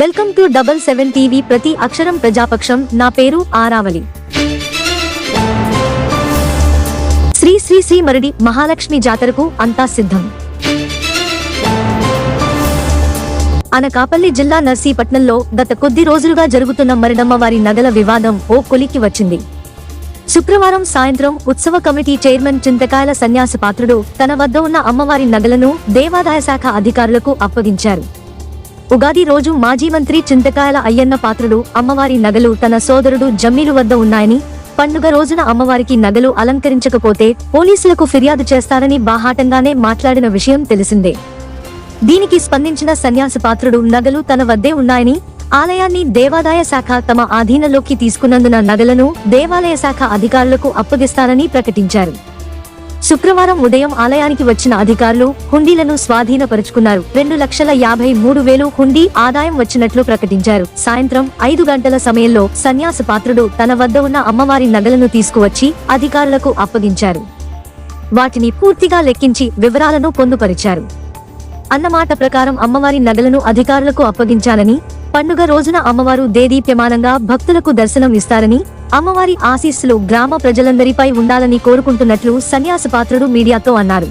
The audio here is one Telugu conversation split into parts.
Welcome to double seven TV ప్రతి అక్షరం ప్రజాపక్షం. నా పేరు ఆరావలి శ్రీ శ్రీ శ్రీ మరడి మహాలక్ష్మి జాతరకు అంతా సిద్ధం. అనకాపల్లి జిల్లా నర్సీపట్నంలో గత కొద్ది రోజులుగా జరుగుతున్న మరిడమ్మ వారి నగల వివాదం ఓ కొలికి వచ్చింది. శుక్రవారం సాయంత్రం ఉత్సవ కమిటీ చైర్మన్ చింతకాయల సన్యాసి పాత్రుడు తన వద్ద ఉన్న అమ్మవారి నగలను దేవాదాయ శాఖ అధికారులకు అప్పగించారు. ఉగాది రోజు మాజీ మంత్రి చింతకాయల అయ్యన్న పాత్రలు అమ్మవారి నగలు తన సోదరుడు జమ్మీలు వద్ద ఉన్నాయని పండుగ రోజున అమ్మవారికి నగలు అలంకరించకపోతే పోలీసులకు ఫిర్యాదు చేస్తారని బాహాటంగానే మాట్లాడిన విషయం తెలిసిందే. దీనికి స్పందించిన సన్యాసి పాత్రుడు నగలు తన వద్దే ఉన్నాయని ఆలయాన్ని దేవాదాయ శాఖ తమ ఆధీనంలోకి తీసుకున్నందున నగలను దేవాలయ శాఖ అధికారులకు అప్పగిస్తారని ప్రకటించారు. శుక్రవారం ఉదయం ఆలయానికి వచ్చిన అధికారులు హుండీలను స్వాధీనపరుచుకున్నారు. రెండు లక్షల యాభై మూడు వేలు హుండీ ఆదాయం వచ్చినట్లు ప్రకటించారు. సాయంత్రం ఐదు గంటల సమయంలో సన్యాస పాత్రుడు తన వద్ద ఉన్న అమ్మవారి నగలను తీసుకువచ్చి అధికారులకు అప్పగించారు. వాటిని పూర్తిగా లెక్కించి వివరాలను పొందుపరిచారు. అన్నమాట ప్రకారం అమ్మవారి నగలను అధికారులకు అప్పగించాలని పండుగ రోజున అమ్మవారు దేదీప్యమానంగా భక్తులకు దర్శనం ఇస్తారని అమ్మవారి ఆశీస్సులు గ్రామ ప్రజలందరిపై ఉండాలని కోరుకుంటున్నట్లు సన్యాస పాత్రుడు మీడియాతో అన్నారు.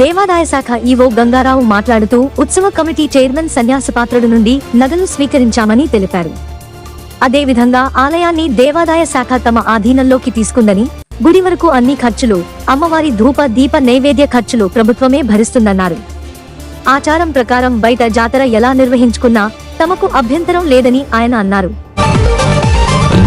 దేవాదాయ శాఖ ఈవో గంగారావు మాట్లాడుతూ ఉత్సవ కమిటీ చైర్మన్ సన్యాస పాత్రుడు నుండి నగలు స్వీకరించామని తెలిపారు. అదేవిధంగా ఆలయాన్ని దేవాదాయ శాఖ తమ ఆధీనంలోకి తీసుకుందని గుడి వరకు అన్ని ఖర్చులు అమ్మవారి ధూప దీప నైవేద్య ఖర్చులు ప్రభుత్వమే భరిస్తుందన్నారు. ఆచారం ప్రకారం బయట జాతర ఎలా నిర్వహించుకున్నా తమకు అభ్యంతరం లేదని ఆయన అన్నారు.